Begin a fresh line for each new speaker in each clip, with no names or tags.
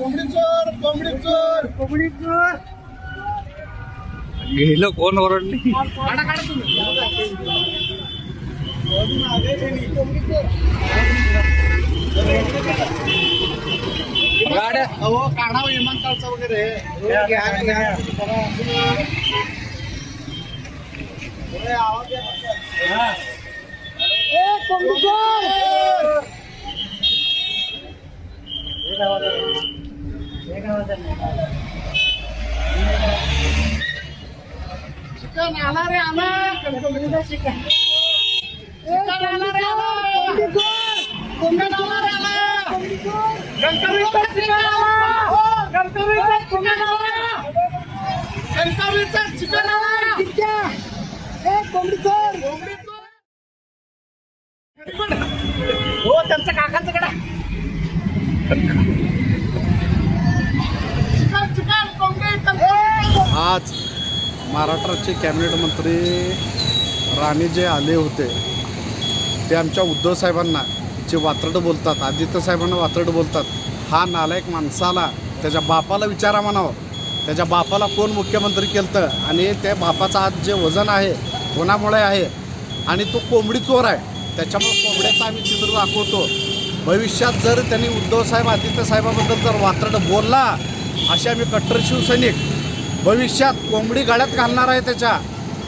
कोंबडी चोर कोंबडी चोर. कोंबडी चोर.
गेलं कोण ओरडली? गाड्या.
अहो काढा विमानतळचा वगैरे. आवाज कोंबडी चोर! चिकन आला रे आला कोंबडीचा चिकन चिकन आला रे आला कोंबडीचा आला रे चिकन आला गणपतीचा चिकन आला गणपतीचा चिकन आला ए कोंबडी चोर कोंबडी चोर हो त्यांचं काकांचं कडा चिकन चिकन कोंबडी कोंबडी
आज महाराष्ट्राचे कॅबिनेट मंत्री राणे जे आले होते ते आमच्या उद्धव साहेबांना जे वात्रडं बोलतात आदित्य साहेबांना वात्रडं बोलतात हा नालायक माणसाला त्याच्या बापाला विचारा म्हणावं. त्याच्या बापाला कोण मुख्यमंत्री केलं आणि त्या बापाचं आज जे वजन आहे कोणामुळे आहे? आणि तो कोंबडी चोर आहे. त्याच्यामुळे कोंबड्याचं आम्ही चित्र दाखवतो. भविष्यात जर त्यांनी उद्धवसाहेब आदित्य साहेबाबद्दल जर वात्रडं बोलला असे आम्ही कट्टर शिवसैनिक भविष्यात कोंबडी गाड्यात घालणार आहे त्याच्या.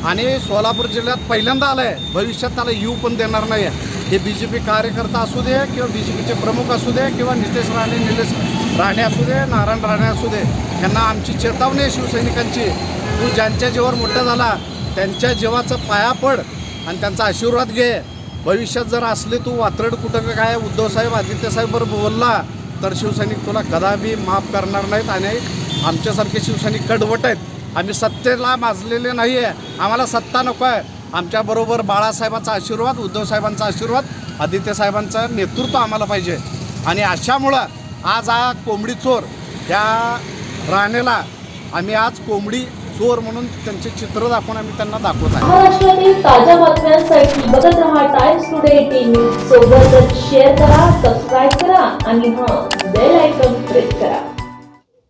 आणि सोलापूर जिल्ह्यात पहिल्यांदा आलं आहे भविष्यात त्याला यू पण देणार नाही आहे हे बी जे पी कार्यकर्ता असू दे किंवा बी जे पीचे प्रमुख असू दे किंवा नितेश राणे निलेश राणे असू दे नारायण राणे असू दे यांना आमची चेतावणी आहे शिवसैनिकांची. तू ज्यांच्या जीवावर मोठा झाला त्यांच्या जीवाचं पाया पड आणि त्यांचा आशीर्वाद घे. भविष्यात जर असले तू वात्रड कुठं काय उद्धवसाहेब आदित्यसाहेबवर बोलला तर शिवसैनिक तुला कदापि माफ करणार नाहीत आणि आमच्यासारखे शिवसैनिक कडवट आहेत. आम्ही सत्तेला माजलेले नाही आहे आम्हाला सत्ता नको आहे आमच्याबरोबर बाळासाहेबांचा आशीर्वाद उद्धवसाहेबांचा आशीर्वाद आदित्य साहेबांचं नेतृत्व आम्हाला पाहिजे. आणि अशामुळं आज हा कोंबडी चोर ह्या राणेला आम्ही आज कोंबडी चोर म्हणून त्यांचे चित्र दाखवून आम्ही त्यांना दाखवत आहे.
महाराष्ट्रातील ताज्या बातम्यांसाठी बघत राहा टाइम्स टुडे टीव्ही सोबतच शेअर करा सबस्क्राईब करा आणि हां बेल आयकॉन प्रेस करा.